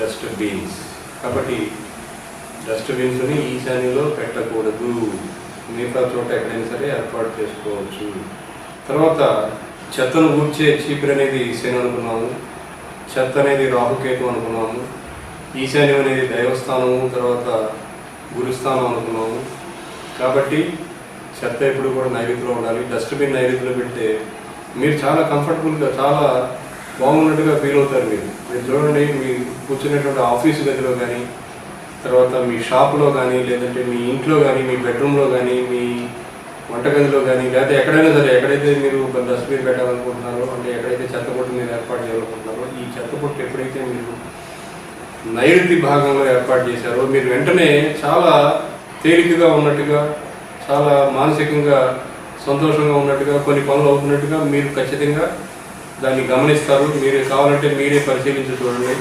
Dust beans కాబట్టి dust బీన్స్ని ఈశాన్యంలో పెట్టకూడదు. మిగతా చోట ఎక్కడైనా సరే ఏర్పాటు చేసుకోవచ్చు. తర్వాత చెత్తను ఊడ్చే చీపురు అనేది శని అనుకున్నాము. చెత్త అనేది రాహుకేతు అనుకున్నాము. ఈశాన్యం అనేది దైవస్థానము తర్వాత గురుస్థానం అనుకున్నాము. కాబట్టి చెత్త ఎప్పుడు కూడా నైవేద్యంలో ఉండాలి. డస్ట్బిన్ నైవేద్యంలో పెడితే మీరు చాలా కంఫర్టబుల్గా చాలా బాగున్నట్టుగా ఫీల్ అవుతారు మీరు. మీరు చూడండి మీ కూర్చునేటువంటి ఆఫీస్ గదిలో కానీ తర్వాత మీ షాప్లో కానీ లేదంటే మీ ఇంట్లో కానీ మీ బెడ్రూమ్లో కానీ మీ వంటగదిలో కానీ లేకపోతే ఎక్కడైనా సరే ఎక్కడైతే మీరు డస్ట్బిన్ పెట్టాలనుకుంటున్నారో అంటే ఎక్కడైతే చెత్తపొట్టు మీరు ఏర్పాటు చేయాలనుకుంటున్నారో ఈ చెత్తపొట్టు ఎప్పుడైతే మీరు నైరుతి భాగంలో ఏర్పాటు చేశారో మీరు వెంటనే చాలా తేలికగా ఉన్నట్టుగా చాలా మానసికంగా సంతోషంగా ఉన్నట్టుగా కొన్ని పనులు అవుతున్నట్టుగా మీరు ఖచ్చితంగా దాన్ని గమనిస్తారు. మీరు కావాలంటే మీరే పరిశీలించి చూడండి.